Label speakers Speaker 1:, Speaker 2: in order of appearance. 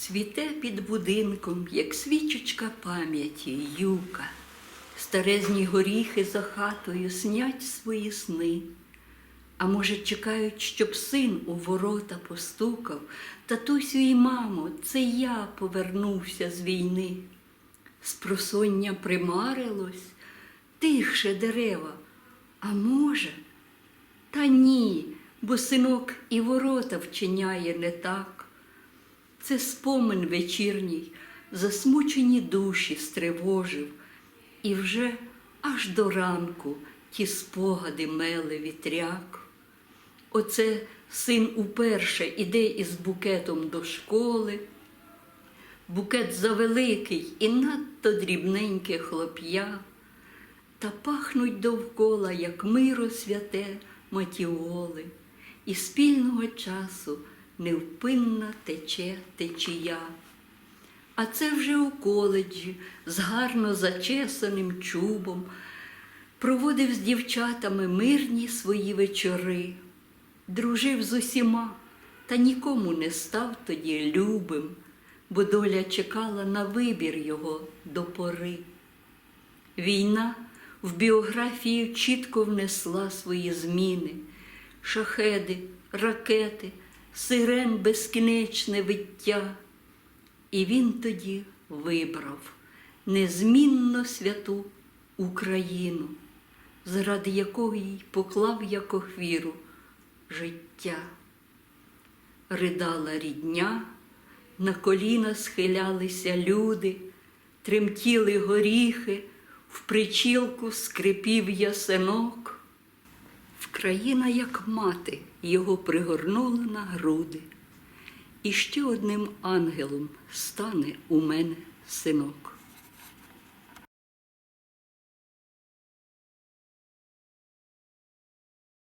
Speaker 1: Цвіте під будинком, як свічечка пам'яті, юка. Старезні горіхи за хатою снять свої сни. А може, чекають, щоб син у ворота постукав, татусю і мамо, це я повернувся з війни. Спросоння примарилось, тихше дерева, а може, та ні, бо синок і ворота вчиняє не так. Це спомин вечірній, засмучені душі стривожив, і вже аж до ранку ті спогади мели вітряк. Оце син уперше іде із букетом до школи. Букет завеликий і надто дрібненьке хлоп'я, та пахнуть довкола, як миро святе матіоли, і спільного часу невпинна тече течія. А це вже у коледжі з гарно зачесаним чубом, проводив з дівчатами мирні свої вечори, дружив з усіма, та нікому не став тоді любим, бо доля чекала на вибір його до пори. Війна в біографію чітко внесла свої зміни, шахеди, ракети, сирен безкінечне виття. І він тоді вибрав незмінно святу Україну, заради якої поклав як охвіру життя. Ридала рідня, на коліна схилялися люди, тремтіли горіхи, в причілку скрипів ясенок. Вкраїна, як мати, його пригорнула на груди. І ще одним ангелом стане у мене синок.